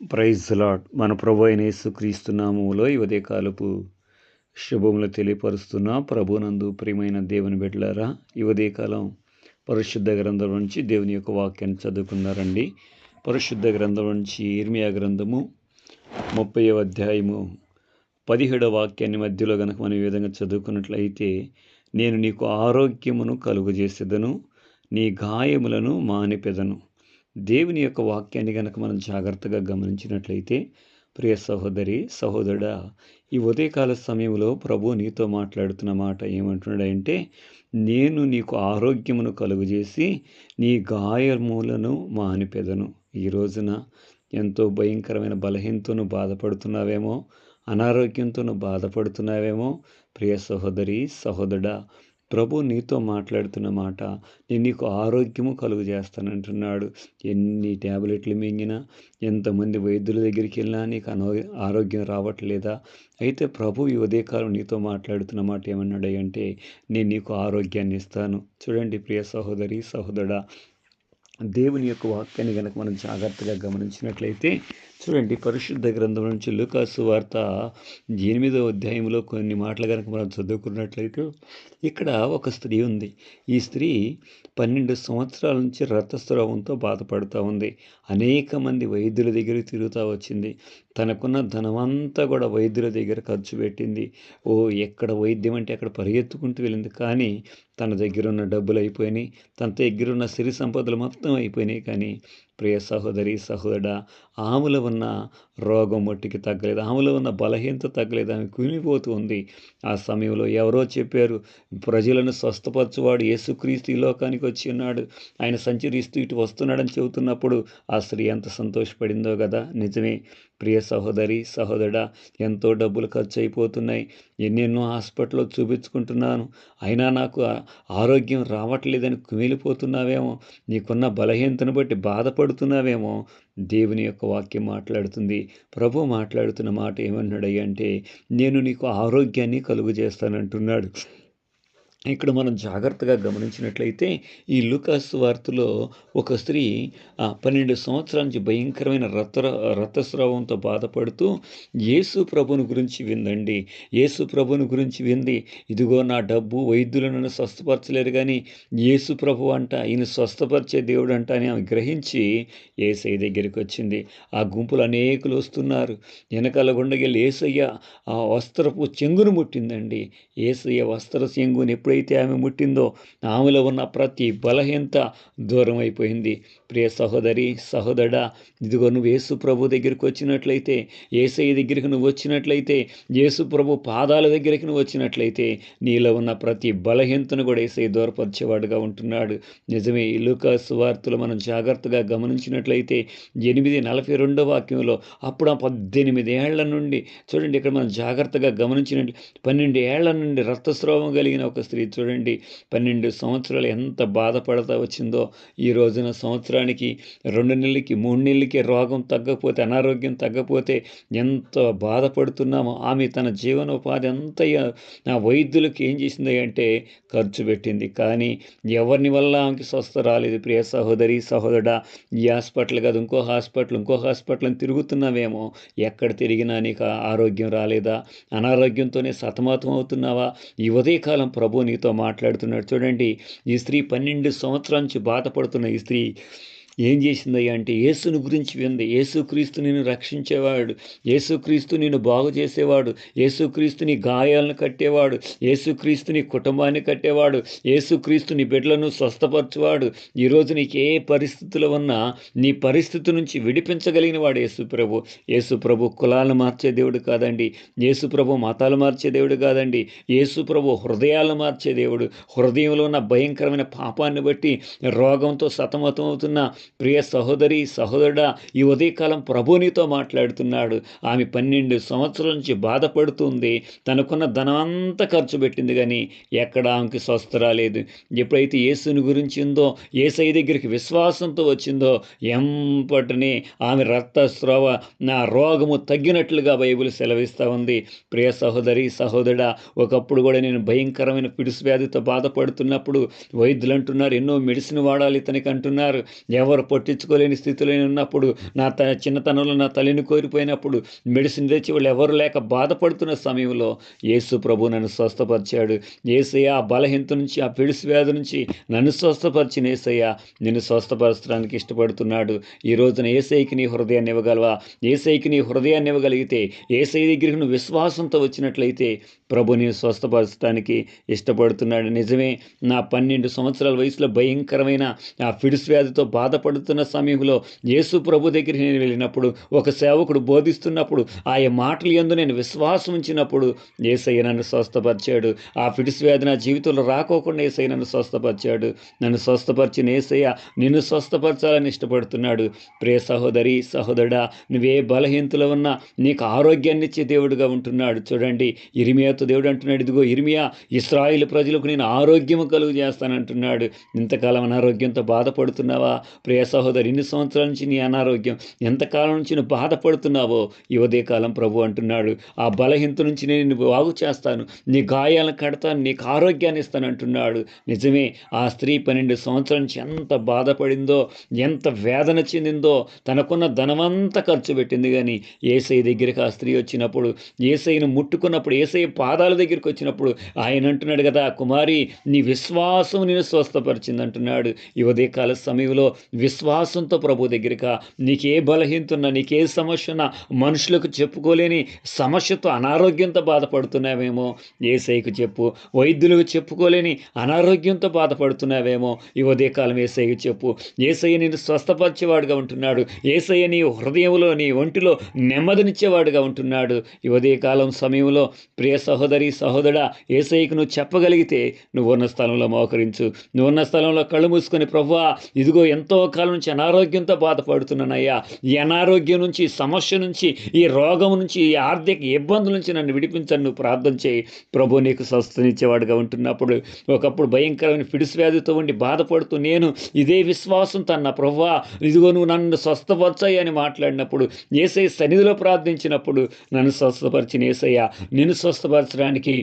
Praise lord మన ప్రభు అయిన యేసుక్రీస్తు నామములో ఈ ఉదయకాలపు శుభములు తెలియపరుస్తున్న ప్రభునందు ప్రియమైన దేవుని బిడ్డలారా ఈ ఉదయకాలం పరిశుద్ధ గ్రంథం నుంచి దేవుని యొక్క వాక్యాన్ని చదువుకున్నారండి. పరిశుద్ధ గ్రంథం నుంచి ఇర్మియా గ్రంథము ముప్పై అధ్యాయము పదిహేడవ వాక్యాన్ని మధ్యలో కనుక మనం ఈ విధంగా చదువుకున్నట్లయితే నేను నీకు ఆరోగ్యమును కలుగజేసేదను నీ గాయములను మానిపెదను. దేవుని యొక్క వాక్యాన్ని కనుక మనం జాగ్రత్తగా గమనించినట్లయితే ప్రియ సహోదరి సహోదరుడా ఈ ఉదయకాల సమయంలో ప్రభు నీతో మాట్లాడుతున్న మాట ఏమంటున్నాడంటే నేను నీకు ఆరోగ్యమును కలుగజేసి నీ గాయములను మానిపెదను. ఈ రోజున ఎంతో భయంకరమైన బలహీనతను బాధపడుతున్నావేమో అనారోగ్యంతో బాధపడుతున్నావేమో ప్రియ సహోదరి సహోదరుడా ప్రభు నీతో మాట్లాడుతున్న మాట నేను నీకు ఆరోగ్యము కలుగు చేస్తానంటున్నాడు ఎన్ని ట్యాబ్లెట్లు మింగినా ఎంతమంది వైద్యుల దగ్గరికి వెళ్ళినా నీకు అనో ఆరోగ్యం రావట్లేదా? అయితే ప్రభు ఈ ఉదయకాలం నీతో మాట్లాడుతున్న మాట ఏమన్నాడు అంటే నేను నీకు ఆరోగ్యాన్ని ఇస్తాను. చూడండి ప్రియ సహోదరి సహోదరుడా దేవుని యొక్క వాక్యాన్ని కనుక మనం జాగ్రత్తగా గమనించినట్లయితే చూడండి పరిశుద్ధ గ్రంథం నుంచి లూకాసు వార్త ఎనిమిదో అధ్యాయంలో కొన్ని మాటలు కనుక మనం చదువుకున్నట్లయితే ఇక్కడ ఒక స్త్రీ ఉంది. ఈ స్త్రీ పన్నెండు సంవత్సరాల నుంచి రక్తస్రావంతో బాధపడుతూ ఉంది. అనేక మంది వైద్యుల దగ్గర తిరుగుతూ వచ్చింది. తనకున్న ధనమంతా కూడా వైద్యుల దగ్గర ఖర్చు పెట్టింది. ఓ ఎక్కడ వైద్యం అంటే అక్కడ పరిగెత్తుకుంటూ వెళ్ళింది. కానీ తన దగ్గర ఉన్న డబ్బులు అయిపోయినాయి. తన దగ్గర ఉన్న సిరి సంపదలు మొత్తం అయిపోయినాయి. కానీ ప్రియ సహోదరి సహోదర ఆములో ఉన్న రోగం మట్టికి తగ్గలేదు ఆమెలో ఉన్న బలహీనత తగ్గలేదు ఆమె కుమిపోతూ ఉంది. ఆ సమయంలో ఎవరో చెప్పారు ప్రజలను స్వస్థపరచువాడు యేసుక్రీస్తు ఈ లోకానికి వచ్చి ఉన్నాడు. ఆయన సంచరిస్తూ ఇటు వస్తున్నాడని చెబుతున్నప్పుడు ఆ స్త్రీ ఎంత సంతోషపడిందో కదా! నిజమే. ప్రియ సహోదరి సహోదరుడా ఎంతో డబ్బులు ఖర్చు అయిపోతున్నాయి ఎన్నెన్నో హాస్పిటల్లో చూపించుకుంటున్నాను. అయినా నాకు ఆరోగ్యం రావట్లేదని కుమిలిపోతున్నావేమో. నీకున్న బలహీనతను బట్టి బాధపడుతున్నావేమో. దేవుని యొక్క వాక్యం మాట్లాడుతుంది. ప్రభు మాట్లాడుతున్న మాట ఏమన్నాడయ్యంటే నేను నీకు ఆరోగ్యాన్ని కలుగు చేస్తానంటున్నాడు ఇక్కడ మనం జాగ్రత్తగా గమనించినట్లయితే ఈ లుకాస్ వార్తలో ఒక స్త్రీ పన్నెండు సంవత్సరాల నుంచి భయంకరమైన రత రక్తస్రావంతో బాధపడుతూ యేసు ప్రభుని గురించి విందండి యేసు ప్రభుని గురించి వింది ఇదిగో నా డబ్బు వైద్యులను స్వస్థపరచలేరు కానీ యేసు ప్రభు అంట ఈయన స్వస్థపరిచే దేవుడు అంట అని ఆమె గ్రహించి ఏసై దగ్గరికి వచ్చింది. ఆ గుంపులు అనేకులు వస్తున్నారు. వెనకాల గుండగెళ్ళి ఏసయ్య ఆ వస్త్రపు చెంగును ముట్టిందండి. ఏసయ్య వస్త్ర చెంగుని ఎప్పుడు ఎప్పుడైతే ఆమె ముట్టిందో ఆమెలో ఉన్న ప్రతి బలహీనత దూరం అయిపోయింది ప్రియ సహోదరి సహోదరుడా ఇదిగో నువ్వు యేసు ప్రభు దగ్గరికి వచ్చినట్లయితే ఏసై దగ్గరికి నువ్వు వచ్చినట్లయితే యేసు ప్రభు పాదాల దగ్గరికి నువ్వు వచ్చినట్లయితే నీలో ఉన్న ప్రతి బలహీనతను కూడా ఏసై దూరపరిచేవాడుగా ఉంటున్నాడు. నిజమే ఈ లూకాస్ వార్తలు మనం జాగ్రత్తగా గమనించినట్లయితే ఎనిమిది నలభై రెండో వాక్యంలో అప్పుడు ఆ పద్దెనిమిది ఏళ్ళ నుండి చూడండి ఇక్కడ మనం జాగ్రత్తగా గమనించినట్లు పన్నెండు ఏళ్ళ నుండి రక్తస్రావం కలిగిన ఒక స్త్రీ చూడండి పన్నెండు సంవత్సరాలు ఎంత బాధపడతా వచ్చిందో ఈ రోజున సంవత్సరానికి రెండు నెలలకి మూడు నెలలకి రోగం తగ్గకపోతే అనారోగ్యం తగ్గపోతే ఎంత బాధపడుతున్నామో ఆమె తన జీవనోపాధి అంత నా వైద్యులకు ఏం చేసింది అంటే ఖర్చు పెట్టింది. కానీ ఎవరిని వల్ల ఆమెకి స్వస్థ రాలేదు? ప్రియ సహోదరి సహోదరుడా ఈ హాస్పిటల్ కాదు ఇంకో హాస్పిటల్ ఇంకో హాస్పిటల్ అని తిరుగుతున్నావేమో? ఎక్కడ తిరిగినా నీకు ఆరోగ్యం రాలేదా? అనారోగ్యంతోనే సతమతం అవుతున్నావా? ఈ ఉదయకాలం ప్రభు నీతో మాట్లాడుతున్నాడు. చూడండి ఈ స్త్రీ పన్నెండు సంవత్సరాల నుంచి బాధపడుతున్న ఈ స్త్రీ ఏం చేసిందయ్యా అంటే యేసుని గురించి వింది యేసుక్రీస్తు నేను రక్షించేవాడు. యేసుక్రీస్తు నేను బాగు చేసేవాడు. యేసుక్రీస్తుని గాయాలను కట్టేవాడు. యేసుక్రీస్తుని కుటుంబాన్ని కట్టేవాడు. యేసుక్రీస్తుని బిడ్డలను స్వస్థపరచువాడు. ఈరోజు నీకు ఏ పరిస్థితులు ఉన్నా నీ పరిస్థితి నుంచి విడిపించగలిగిన వాడు యేసుప్రభు. యేసుప్రభు కులాలను మార్చే దేవుడు కాదండి. యేసుప్రభు మతాలు మార్చే దేవుడు కాదండి. యేసుప్రభు హృదయాలు మార్చే దేవుడు. హృదయంలో ఉన్న భయంకరమైన పాపాన్ని బట్టి రోగంతో సతమతం అవుతున్న ప్రియ సహోదరి సహోదరుడా ఈ ఉదయకాలం ప్రభునితో మాట్లాడుతున్నాడు. ఆమె పన్నెండు సంవత్సరాల నుంచి బాధపడుతుంది. తనకున్న ధనం అంతా ఖర్చు పెట్టింది కానీ ఎక్కడ ఆమెకి స్వస్థ రాలేదు. ఎప్పుడైతే యేసుని గురించిందో ఏసై దగ్గరికి విశ్వాసంతో వచ్చిందో ఎంపటిని ఆమె రక్తస్రావ నా రోగము తగ్గినట్లుగా బైబిల్ సెలవిస్తూ ఉంది. ప్రియ సహోదరి సహోదరుడా ఒకప్పుడు కూడా నేను భయంకరమైన పిడుసు వ్యాధితో బాధపడుతున్నప్పుడు వైద్యులు అంటున్నారు ఎన్నో మెడిసిన్ వాడాలి ఇతనికి అంటున్నారు. ఎవరు ఎవరు పట్టించుకోలేని స్థితిలో ఉన్నప్పుడు నా త చిన్నతనంలో నా తల్లిని కోరిపోయినప్పుడు మెడిసిన్ తెచ్చి వాళ్ళు ఎవరు లేక బాధపడుతున్న సమయంలో యేసు ప్రభు నన్ను స్వస్థపరిచాడు. ఏసయ్య ఆ బలహీనత నుంచి ఆ పిడుసు వ్యాధి నుంచి నన్ను స్వస్థపరిచిన ఏసయ్య నిన్ను స్వస్థపరచడానికి ఇష్టపడుతున్నాడు. ఈ రోజున ఏసైకి నీ హృదయాన్ని ఇవ్వగలవా? ఏసైకి నీ హృదయాన్ని ఇవ్వగలిగితే ఏసై దగ్గరికి నువ్వు విశ్వాసంతో వచ్చినట్లయితే ప్రభు నేను స్వస్థపరచడానికి ఇష్టపడుతున్నాడు. నిజమే నా పన్నెండు సంవత్సరాల వయసులో భయంకరమైన ఆ ఫిడ్స్ వ్యాధితో పడుతున్న సమయంలో యేసు ప్రభు దగ్గరికి నేను వెళ్ళినప్పుడు ఒక సేవకుడు బోధిస్తున్నప్పుడు ఆయన మాటలు ఎందు నేను విశ్వాసం ఉంచినప్పుడు ఏసయ్య నన్ను స్వస్థపరిచాడు. ఆ ఫిడ్స్ వేదన జీవితంలో రాకోకుండా ఏసయ్య నన్ను స్వస్థపరిచాడు. నన్ను స్వస్థపరిచిన ఏసయ్య నిన్ను స్వస్థపరచాలని ఇష్టపడుతున్నాడు. ప్రియ సహోదరి సహోదరుడా నువ్వే బలహీనతలో ఉన్నా నీకు ఆరోగ్యాన్ని ఇచ్చే దేవుడుగా ఉంటున్నాడు. చూడండి ఇరిమియాతో దేవుడు అంటున్నాడు ఇదిగో ఇరిమియా ఇస్రాయిల్ ప్రజలకు నేను ఆరోగ్యము కలుగు చేస్తానంటున్నాడు. ఇంతకాలం అనారోగ్యంతో బాధపడుతున్నావా? ప్రియ సహోదరి ఇన్ని సంవత్సరాల నుంచి నీ అనారోగ్యం ఎంతకాలం నుంచి నువ్వు బాధపడుతున్నావో ఈ ఉదయకాలం ప్రభు అంటున్నాడు. ఆ బలహీనత నుంచి నేను బాగు చేస్తాను. నీ గాయాలను కడతాను నీకు ఆరోగ్యాన్ని ఇస్తాను అంటున్నాడు. నిజమే ఆ స్త్రీ పన్నెండు సంవత్సరాల నుంచి ఎంత బాధపడిందో ఎంత వేదన చెందిందో తనకున్న ధనమంతా ఖర్చు పెట్టింది. కానీ ఏసై దగ్గరికి ఆ స్త్రీ వచ్చినప్పుడు ఏసైను ముట్టుకున్నప్పుడు ఏసై పాదాల దగ్గరికి వచ్చినప్పుడు ఆయన అంటున్నాడు కదా కుమారి నీ విశ్వాసం నేను స్వస్థపరిచింది అంటున్నాడు. ఈ ఉదయకాల సమయంలో విశ్వాసంతో ప్రభు దగ్గరక నీకే బలహీనతున్నా నీకే సమస్య ఉన్నా మనుషులకు చెప్పుకోలేని సమస్యతో అనారోగ్యంతో బాధపడుతున్నావేమో? ఏసైకు చెప్పు. వైద్యులకు చెప్పుకోలేని అనారోగ్యంతో బాధపడుతున్నావేమో? ఈ ఉదయకాలం ఏసైకి చెప్పు. ఏసయ్య నేను స్వస్థపరిచేవాడుగా ఉంటున్నాడు. ఏసయ్య నీ హృదయంలో నీ ఒంటిలో నెమ్మదినిచ్చేవాడుగా ఉంటున్నాడు. ఈ ఉదయకాలం సమయంలో ప్రియ సహోదరి సహోదరా ఏసైకి నువ్వు చెప్పగలిగితే నువ్వు ఉన్న స్థలంలో మోకరించు. నువ్వు ఉన్న స్థలంలో కళ్ళు మూసుకొని ప్రభువా ఇదిగో ఎంతో కాలం నుంచి అనారోగ్యంతో బాధపడుతున్నానయ్యా. ఈ అనారోగ్యం నుంచి సమస్య నుంచి ఈ రోగం నుంచి ఈ ఆర్థిక ఇబ్బందుల నుంచి నన్ను విడిపించను నువ్వు ప్రార్థన చేయి. ప్రభు నీకు స్వస్థనిచ్చేవాడుగా ఉంటున్నప్పుడు ఒకప్పుడు భయంకరమైన ఫిడిస్ వ్యాధితో ఉండి బాధపడుతూ నేను ఇదే విశ్వాసం తన్న ప్రభువా ఇదిగో నువ్వు నన్ను స్వస్థపరచాయి అని మాట్లాడినప్పుడు ఏసై సన్నిధిలో ప్రార్థించినప్పుడు నన్ను స్వస్థపరిచిన ఏసయ్య నిన్ను స్వస్థపరచడానికి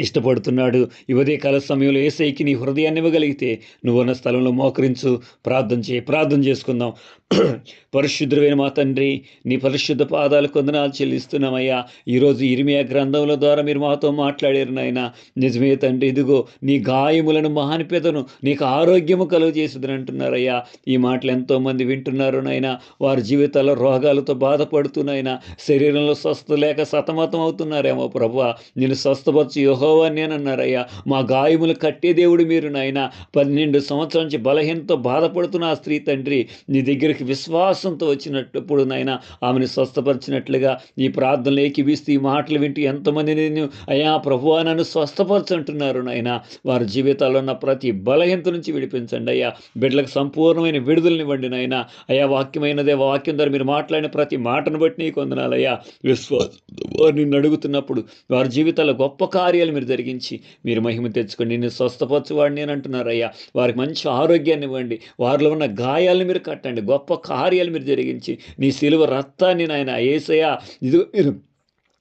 ఇష్టపడుతున్నాడు. ఇవదే కాల సమయంలో ఏసైకి నీ హృదయాన్ని ఇవ్వగలిగితే నువ్వు ఉన్న స్థలంలో మోకరించు. ప్రార్థన చేయి ప్రార్థన చేసుకుందాం. పరిశుద్ధుడైన మా తండ్రి నీ పరిశుద్ధ పాదాలు కొందనాలు చెల్లిస్తున్నామయ్యా. ఈరోజు ఇరిమియా గ్రంథముల ద్వారా మీరు మాతో మాట్లాడారు నాయన. నిజమే తండ్రి ఇదిగో నీ గాయములను మహానిపేదను నీకు ఆరోగ్యము కలుగు చేసిందని అంటున్నారయ్యా. ఈ మాటలు ఎంతోమంది వింటున్నారు నాయన. వారి జీవితాల్లో రోగాలతో బాధపడుతున్నాయినా శరీరంలో స్వస్థ లేక సతమతం అవుతున్నారేమో ప్రభు. నేను స్వస్థపరచు యోహోవా నేనన్నారయ్యా. మా గాయములు కట్టే దేవుడు మీరు నాయన. పన్నెండు సంవత్సరాల నుంచి బలహీనతో బాధపడుతున్న ఆ స్త్రీ తండ్రి నీ దగ్గరికి విశ్వాసంతో వచ్చినప్పుడు నాయన ఆమెను స్వస్థపరిచినట్లుగా ఈ ప్రార్థనలు ఏకీపిస్తూ ఈ మాటలు వింటూ ఎంతమంది నేను అయ్యా ప్రభువా నన్ను స్వస్థపరచంటున్నారు నాయన. వారి జీవితాల్లో ఉన్న ప్రతి బలహీనత నుంచి విడిపించండి అయ్యా. బిడ్డలకు సంపూర్ణమైన విడుదలనివ్వండి నాయన. అయ్యా వాక్యమైనదే వాక్యం ద్వారా మీరు మాట్లాడిన ప్రతి మాటను బట్టి నీకు వందనాలయ్యా విశ్వాసంతో నిన్ను అడుగుతున్నప్పుడు వారి జీవితాల్లో గొప్ప కార్యాలు మీరు జరిగించి మీరు మహిమ తెచ్చుకోండి నిన్ను స్వస్థపరచువాడిని అని అంటున్నారయ్యా వారికి మంచి ఆరోగ్యాన్ని ఇవ్వండి. వారిలో ఉన్న గాయాలను మీరు కట్టండి. గొప్ప గొప్ప కార్యాలు మీరు జరిగించి నీ సిలువ రక్తాన్ని నాయన ఏసయ ఇది మీరు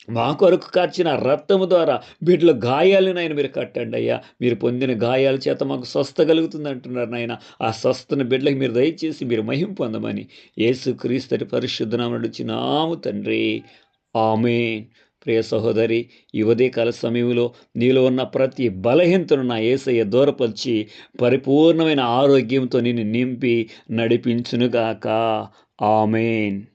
మా కొరకు కార్చిన రక్తము ద్వారా బిడ్డల గాయాలను ఆయన మీరు కట్టండి అయ్యా. మీరు పొందిన గాయాల చేత మాకు స్వస్థ కలుగుతుంది అంటున్నారు నాయన. ఆ స్వస్థను బిడ్డలకు మీరు దయచేసి మీరు మహిం పొందమని యేసు క్రీస్తు పరిశుద్ధనామడు నాము తండ్రి. ఆమె ప్రియ సహోదరి ఈ ఉదయకాల సమయంలో నీలో ఉన్న ప్రతి బలహీనతను నా ఏసయ్య దూరపరిచి పరిపూర్ణమైన ఆరోగ్యంతో నిన్ను నింపి నడిపించునుగాక. ఆమెన్.